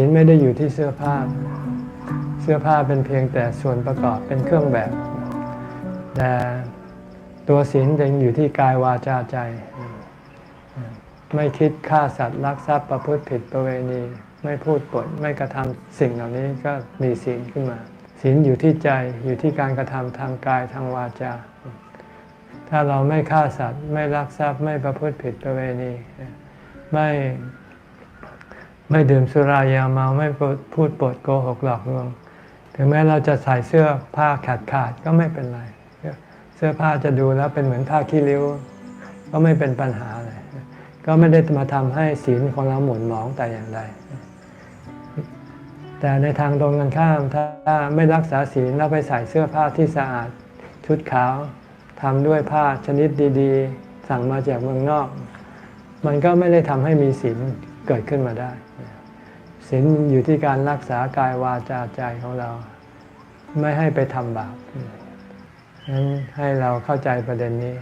ศีลไม่ได้อยู่ที่เสื้อผ้า เสื้อผ้าเป็นเพียงแต่ส่วนประกอบเป็นเครื่องแบบ แต่ตัวศีลยังอยู่ที่กายวาจาใจ ไม่คิดฆ่าสัตว์ลักทรัพย์ประพฤติผิดประเวณี ไม่พูดปดไม่กระทำสิ่งเหล่านี้ก็มีศีลขึ้นมาศีลอยู่ที่ใจอยู่ที่การกระทำทางกายทางวาจา ถ้าเราไม่ฆ่าสัตว์ ไม่ลักทรัพย์ไม่ประพฤติผิดประเวณี ไม่ ไม่ดื่มสุรายาเมาไม่พูดปดโกหกหลอกลวง ถึงแม้เราจะใส่เสื้อผ้าขาดขาดก็ไม่เป็นไร เสื้อผ้าจะดูแล้วเป็นเหมือนผ้าขี้ริ้ว ก็ไม่เป็นปัญหาอะไรก็ไม่ได้มาทำให้ศีลของเราหมุนหมองแต่อย่างใดแต่ในทางตรงกันข้ามถ้าไม่รักษาศีลแล้วไปใส่เสื้อผ้าที่สะอาดชุดขาวทำด้วยผ้าชนิดดี ๆ สั่งมาจากเมืองนอก มันก็ไม่ได้ทำให้มีศีล เกิดขึ้นมาได้ศีลอยู่ที่การรักษากายวาจาใจของเรา ไม่ให้ไปทำบาปนั้นให้เราเข้าใจประเด็นนี้